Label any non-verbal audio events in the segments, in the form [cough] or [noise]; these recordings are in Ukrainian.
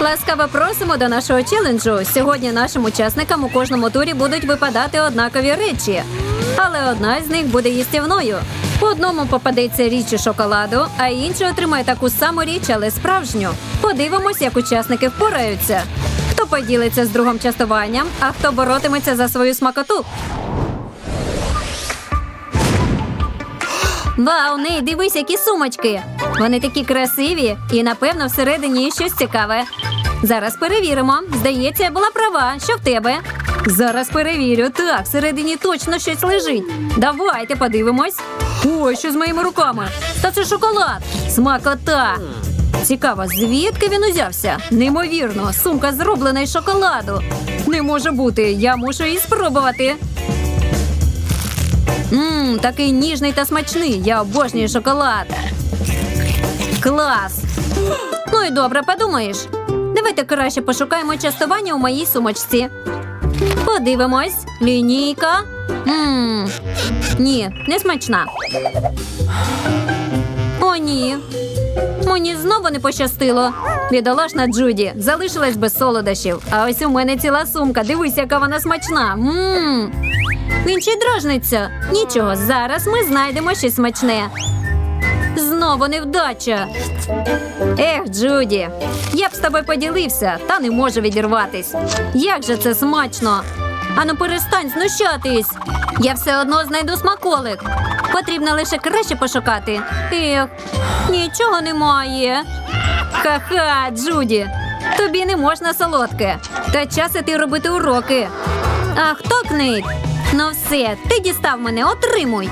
Ласкаво просимо до нашого челенджу. Сьогодні нашим учасникам у кожному турі будуть випадати однакові речі, але одна з них буде їстівною. Одному попадеться річ із шоколаду, а інший отримає таку саму річ, але справжню. Подивимось, як учасники впораються. Хто поділиться з другом частуванням, а хто боротиметься за свою смакоту. Вау, Ней, дивись, які сумочки. Вони такі красиві і, напевно, всередині є щось цікаве. Зараз перевіримо. Здається, я була права. Що в тебе? Зараз перевірю. Так, всередині точно щось лежить. Давайте подивимось. Ой, що з моїми руками? Та це шоколад. Смакота. Цікаво, звідки він узявся? Неймовірно, сумка зроблена із шоколаду. Не може бути, я мушу її спробувати. Мм, такий ніжний та смачний. Я обожнюю шоколад. Клас. Ну і добре, подумаєш. Давайте краще пошукаємо частування у моїй сумочці. Подивимось. Лінійка. Ммм. Ні, не смачна. О, ні. Мені знову не пощастило. Бідолашна Джуді залишилась без солодощів. А ось у мене ціла сумка. Дивись, яка вона смачна. Мм. Він ще й дражниться. Нічого, зараз ми знайдемо щось смачне. Знову невдача. Ех, Джуді, я б з тобою поділився, та не можу відірватись. Як же це смачно? Ану, перестань знущатись. Я все одно знайду смаколик. Потрібно лише краще пошукати. Ех, нічого немає. Ха-ха, Джуді, тобі не можна солодке. Та час іти робити уроки. А хто книть? Ну все, ти дістав мене, отримуй.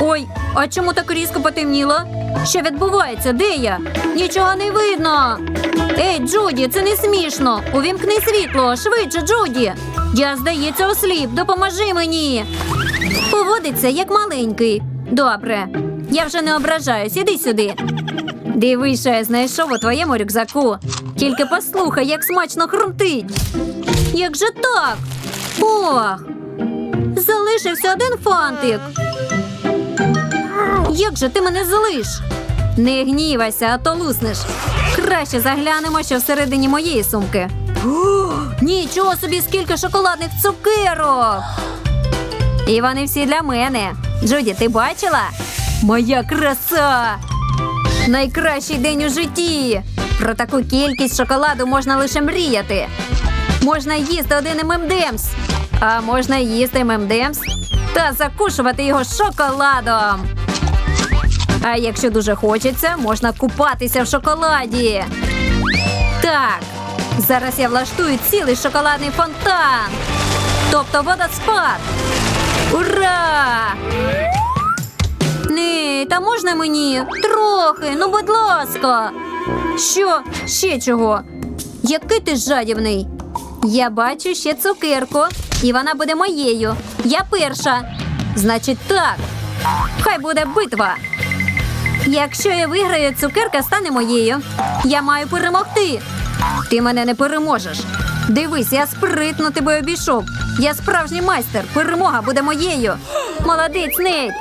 Ой, а чому так різко потемніло? Що відбувається? Де я? Нічого не видно. Ей, Джуді, це не смішно. Увімкни світло, швидше, Джуді. Я, здається, осліп. Допоможи мені. Поводиться як маленький. Добре. Я вже не ображаюсь, іди сюди. Дивись, я знайшов у твоєму рюкзаку. Тільки послухай, як смачно хрумтить. Як же так? Ох, залишився один фантик. Як же ти мене залиш? Не гнівайся, а то луснеш. Краще заглянемо, що всередині моєї сумки. [gasps] Нічого собі, скільки шоколадних цукерок. І вони всі для мене. Джуді, ти бачила? Моя краса! Найкращий день у житті. Про таку кількість шоколаду можна лише мріяти. Можна їсти один ММДМС, а можна їсти ММДМС та закушувати його шоколадом. А якщо дуже хочеться, можна купатися в шоколаді. Так, зараз я влаштую цілий шоколадний фонтан. Тобто водоспад. Ура! Ні, та можна мені? Трохи, ну будь ласка. Що? Ще чого? Який ти жадібний? Я бачу ще цукерку, і вона буде моєю. Я перша. Значить, так. Хай буде битва. Якщо я виграю, цукерка стане моєю. Я маю перемогти. Ти мене не переможеш. Дивись, я спритно тебе обійшов. Я справжній майстер. Перемога буде моєю. Молодець, Нейт.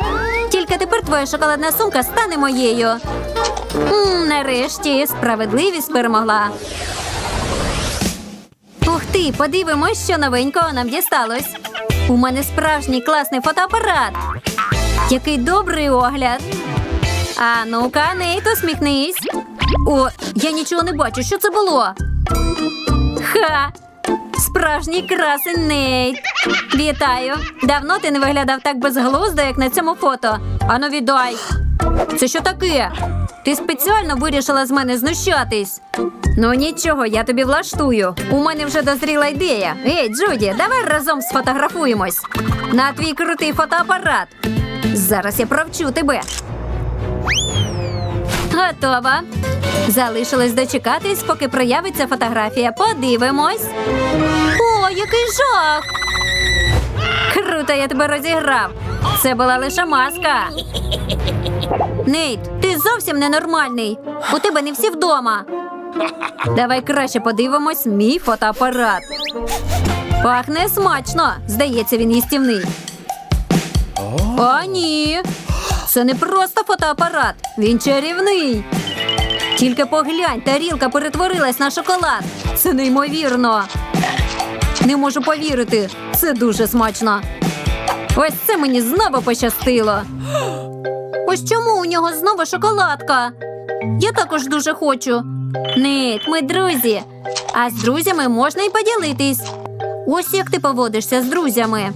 Тільки тепер твоя шоколадна сумка стане моєю. м нарешті справедливість перемогла. Ух ти, подивимось, що новенького нам дісталось. У мене справжній класний фотоапарат. Який добрий огляд. А ну-ка, Нейт, усміхнись. О, я нічого не бачу. Що це було? Ха! Справжній красень Нейт. Вітаю. Давно ти не виглядав так безглуздо, як на цьому фото. Ану, віддай. Це що таке? Ти спеціально вирішила з мене знущатись. Ну нічого, я тобі влаштую. У мене вже дозріла ідея. Ей, Джуді, давай разом сфотографуємось. На твій крутий фотоапарат. Зараз я провчу тебе. Готова. Залишилось дочекатись, поки проявиться фотографія. Подивимось. О, який жах! Круто, я тебе розіграв. Це була лише маска. Нейт, ти зовсім ненормальний. У тебе не всі вдома. Давай краще подивимось мій фотоапарат. Пахне смачно. Здається, він їстівний. О, ні. Це не просто фотоапарат. Він чарівний. Тільки поглянь, тарілка перетворилась на шоколад. Це неймовірно. Не можу повірити. Це дуже смачно. Ось це мені знову пощастило. Ось чому у нього знову шоколадка? Я також дуже хочу. Нейт, ми друзі. А з друзями можна й поділитись. Ось як ти поводишся з друзями.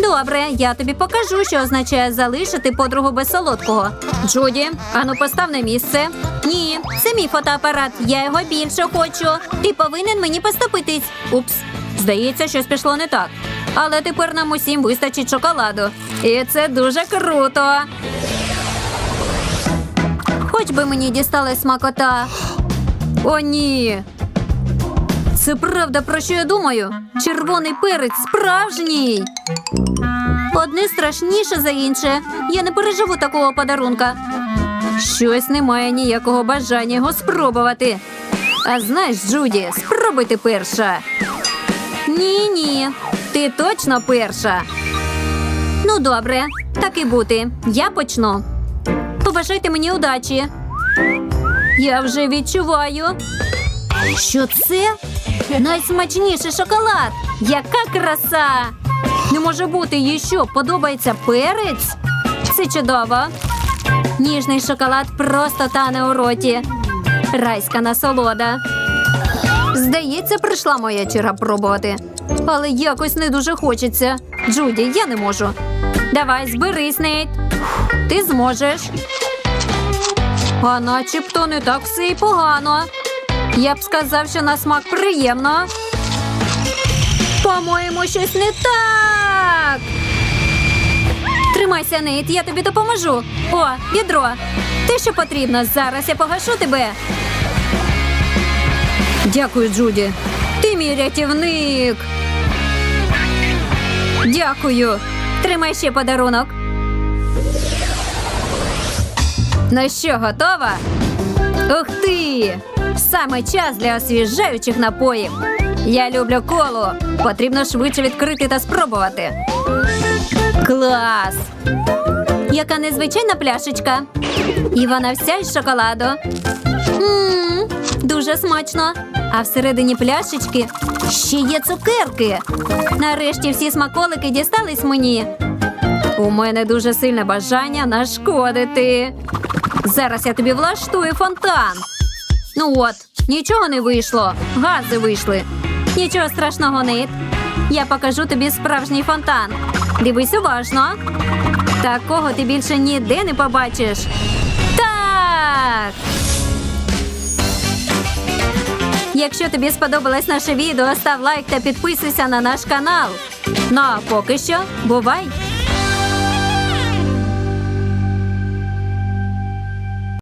Добре, я тобі покажу, що означає залишити подругу без солодкого. Джуді, ану постав на місце. Ні, це мій фотоапарат. Я його більше хочу. Ти повинен мені поступитись. Упс, здається, щось пішло не так. Але тепер нам усім вистачить шоколаду. І це дуже круто. Хоч би мені дісталась смакота. О, ні. Це правда, про що я думаю? Червоний перець справжній. Одне страшніше за інше. Я не переживу такого подарунка. Щось немає ніякого бажання його спробувати. А знаєш, Джуді, спробуй ти перша. Ні, ні, ти точно перша. Ну, добре, так і бути. Я почну. Побажайте мені удачі. Я вже відчуваю. Що це? Найсмачніший шоколад! Яка краса! Не може бути їй що, подобається перець? Це чудово. Ніжний шоколад просто тане у роті. Райська насолода. Здається, прийшла моя черга пробувати. Але якось не дуже хочеться. Джуді, я не можу. Давай, зберись, Нейт. Ти зможеш. А начебто не так все і погано. Я б сказав, що на смак приємно. По-моєму, щось не так. Тримайся, Нейт, я тобі допоможу. О, відро. Те, що потрібно. Зараз я погашу тебе. Дякую, Джуді. Ти мій рятівник. Дякую. Тримай ще подарунок. Ну що, готова? Ух ти! Саме час для освіжаючих напоїв. Я люблю колу. Потрібно швидше відкрити та спробувати. Клас! Яка незвичайна пляшечка. І вона вся із шоколаду. Мм, дуже смачно. А всередині пляшечки ще є цукерки. Нарешті всі смаколики дістались мені. У мене дуже сильне бажання нашкодити. Зараз я тобі влаштую фонтан. Ну от, нічого не вийшло. Гази вийшли. Нічого страшного, нит. Я покажу тобі справжній фонтан. Дивись уважно. Такого ти більше ніде не побачиш. Так. Якщо тобі сподобалось наше відео, став лайк та підписуйся на наш канал. Ну а поки що, бувай!